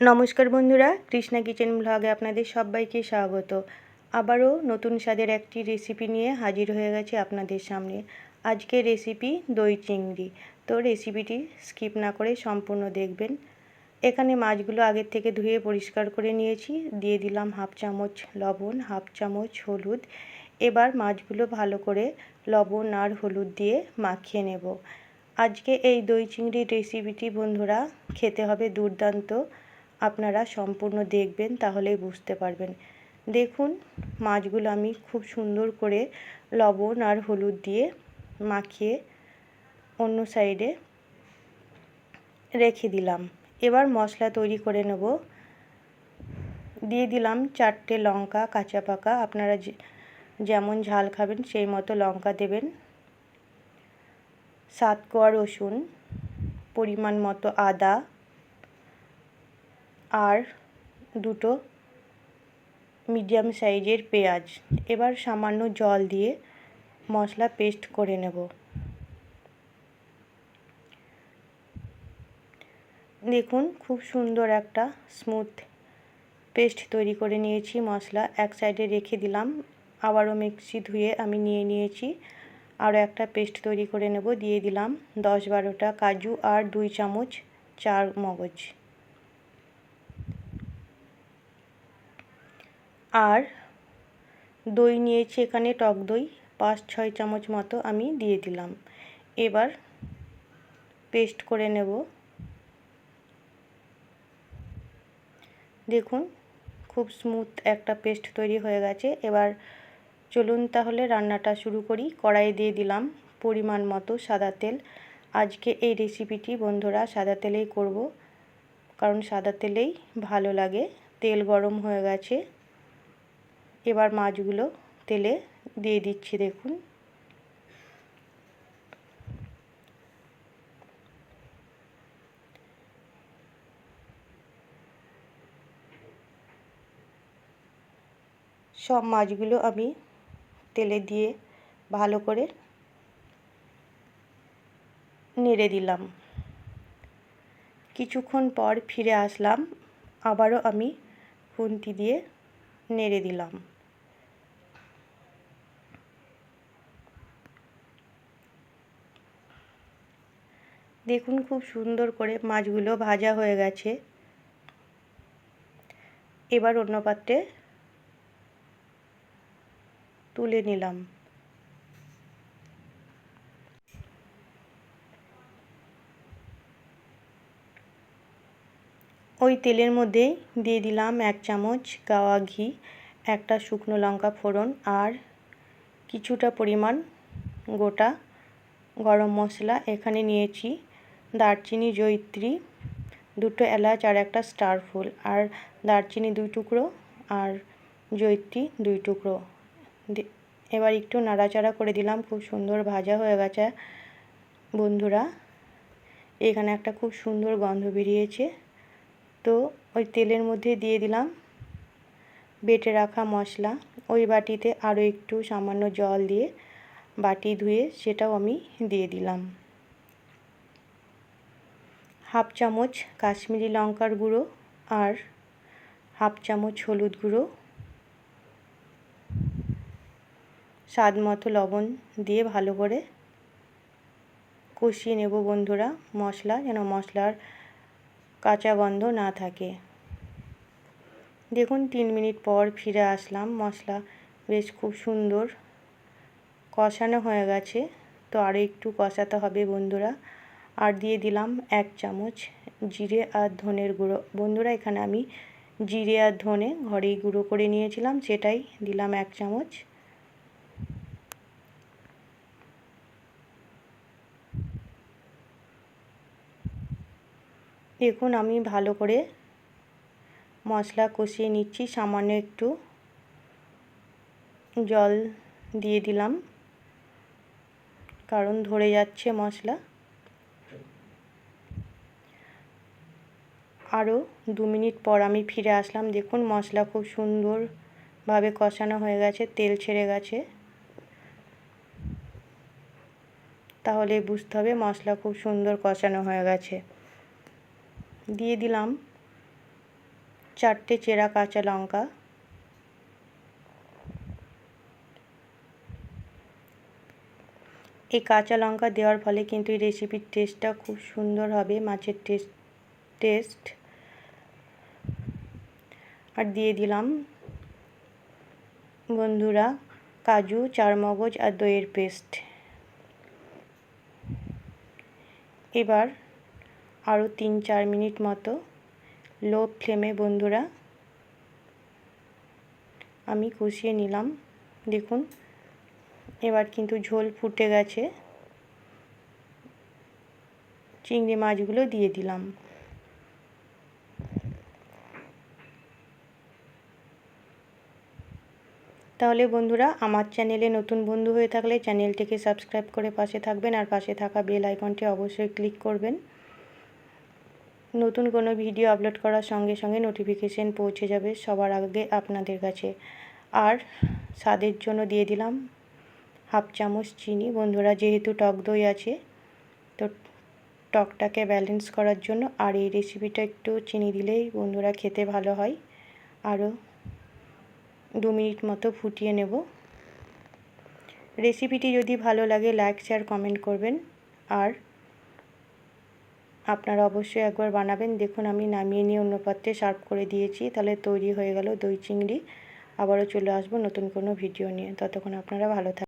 নমস্কার বন্ধুরা কৃষ্ণা কিচেন ব্লগে আপনাদের সবাইকে স্বাগত। আবারও নতুন স্বাদের একটি রেসিপি নিয়ে হাজির হয়ে গেছে আপনাদের সামনে। আজকে রেসিপি দই চিংড়ি। তো রেসিপিটি স্কিপ না করে সম্পূর্ণ দেখবেন। এখানে মাছগুলো আগের থেকে ধুয়ে পরিষ্কার করে নিয়েছি। দিয়ে দিলাম হাফ চামচ লবণ, হাফ চামচ হলুদ। এবার মাছগুলো ভালো করে লবণ আর হলুদ দিয়ে মাখিয়ে নেব। আজকে এই দই চিংড়ির রেসিপিটি বন্ধুরা খেতে হবে দুর্দান্ত। আপনারা সম্পূর্ণ দেখবেন, তাহলেই বুঝতে পারবেন। দেখুন, মাছগুলো আমি খুব সুন্দর করে লবণ আর হলুদ দিয়ে মাখিয়ে অন্য সাইডে রেখে দিলাম। এবার মশলা তৈরি করে নেব। দিয়ে দিলাম চারটে লঙ্কা, কাঁচা পাকা। আপনারা যেমন ঝাল খাবেন, সেই মতো লঙ্কা দেবেন। সাত কোয়া রসুন, পরিমাণ মতো আদা আর দুটো মিডিয়াম সাইজের পেঁয়াজ। এবার সামান্য জল দিয়ে মশলা পেস্ট করে নেব। দেখুন, খুব সুন্দর একটা স্মুথ পেস্ট তৈরি করে নিয়েছি। মশলা এক সাইডে রেখে দিলাম। আবারও মিক্সি ধুয়ে আমি নিয়ে নিয়েছি। আরও একটা পেস্ট তৈরি করে নেব। দিয়ে দিলাম দশ বারোটা কাজু আর দুই চামচ চার মগজ। আর দই নিয়েছি এখানে, টক দই, পাঁচ, ছয় চামচ মতো আমি দিয়ে দিলাম। এবার পেস্ট করে নেব। দেখুন, খুব স্মুথ একটা পেস্ট তৈরি হয়ে গেছে। এবার চলুন তাহলে রান্নাটা শুরু করি। কড়াই দিয়ে দিলাম পরিমাণ মতো সাদা তেল। আজকে এই রেসিপিটি বন্ধুরা সাদা তেলেই করব, কারণ সাদা তেলেই ভালো লাগে। তেল গরম হয়ে গেছে। এবার মাছগুলো তেলে দিয়ে দিচ্ছি, দেখুন। সব মাছগুলো আমি তেলে দিয়ে ভালো করে নেড়ে দিলাম। কিছুক্ষণ পর ফিরে আসলাম, আবারও আমি খুন্তি দিয়ে নেড়ে দিলাম। দেখুন খুব সুন্দর করে মাছগুলো ভাজা হয়ে গেছে। এবার অন্য পাত্রে তুলে নিলাম। ওই তেলের মধ্যে দিয়ে দিলাম এক চামচ গাওয়া ঘি, একটা শুকনো লঙ্কা ফোড়ন আর কিছুটা পরিমাণ গোটা গরম মশলা। এখানে নিয়েছি দারচিনি, জয়িত্রী, দুটো এলাচ আর একটা স্টার ফুল। আর দারচিনি দুই টুকরো আর জয়িত্রী দুই টুকরো। এবার একটু নাড়াচাড়া করে দিলাম। খুব সুন্দর ভাজা হয়ে গেছে। বন্ধুরা, এখানে একটা খুব সুন্দর গন্ধ বেরিয়েছে। তো ওই তেলের মধ্যে দিয়ে দিলাম। বেটে রাখা মশলা। ওই বাটিতে আরও একটু সামান্য জল দিয়ে বাটি ধুয়ে সেটাও আমি দিয়ে দিলাম। হাফ চামচ কাশ্মীরি লঙ্কার গুঁড়ো আর হাফ চামচ হলুদ গুঁড়ো। স্বাদ মতো লবণ দিয়ে ভালো করে কষিয়ে নেব বন্ধুরা। মশলা যেন মশলার কাঁচা গন্ধ না থাকে। দেখুন, তিন মিনিট পর ফিরে আসলাম। মশলা বেশ খুব সুন্দর কষানো হয়ে গেছে। তো আরও একটু কষাতে হবে বন্ধুরা। আর দিয়ে দিলাম এক চামচ জিরে আর ধনের গুঁড়ো। বন্ধুরা, এখানে আমি জিরে আর ধনে ঘরেই গুঁড়ো করে নিয়েছিলাম। সেটাই দিলাম এক চামচ। দেখুন, আমি ভালো করে মশলা কষিয়ে নিচ্ছি, সামান্য একটু জল দিয়ে দিলাম, কারণ ধরে যাচ্ছে মশলা। আরও দু মিনিট পর আমি ফিরে আসলাম, দেখুন মশলা খুব সুন্দরভাবে কষানো হয়ে গেছে, তেল ছেড়ে গেছে। তাহলে বুঝতে হবে মশলা খুব সুন্দর কষানো হয়ে গেছে। দিয়ে দিলাম চারটে চেরা কাঁচা লঙ্কা। এই কাঁচা লঙ্কা দেওয়ার ফলে কিন্তু এই রেসিপির টেস্টটা খুব সুন্দর হবে, মাছের টেস্ট টেস্ট আর দিয়ে দিলাম বন্ধুরা কাজু, চারমগজ আর দইয়ের পেস্ট এবার আরও তিন চার মিনিট মতো। লো ফ্লেমে বন্ধুরা, আমি কষিয়ে নিলাম। দেখুন, এবার কিন্তু ঝোল ফুটে গেছে। চিংড়ি মাছগুলো দিয়ে দিলাম। তাহলে বন্ধুরা, আমার চ্যানেলে নতুন বন্ধু হয়ে থাকলে চ্যানেলটিকে সাবস্ক্রাইব করে পাশে থাকবেন আর পাশে থাকা বেল আইকনটি অবশ্যই ক্লিক করবেন। নতুন কোনো ভিডিও আপলোড করার সঙ্গে সঙ্গে নোটিফিকেশন পৌঁছে যাবে সবার আগে আপনাদের কাছে। আর স্বাদের জন্য দিয়ে দিলাম হাফ চামচ চিনি। বন্ধুরা, যেহেতু টক দই আছে, তো টকটাকে ব্যালেন্স করার জন্য আর এই রেসিপিটা একটু চিনি দিলেই বন্ধুরা খেতে ভালো হয়। আরও দু মিনিট মতো ফুটিয়ে নেব। রেসিপিটি যদি ভালো লাগে লাইক শেয়ার কমেন্ট করবেন। আর আপনারা অবশ্যই একবার বানাবেন। দেখুন, আমি নামিয়ে নিয়ে অন্য পাত্রে সার্ভ করে দিয়েছি। তাহলে তৈরি হয়ে গেল দই চিংড়ি। আবারও চলে আসব নতুন কোনো ভিডিও নিয়ে। ততক্ষণ আপনারা ভালো থাকবেন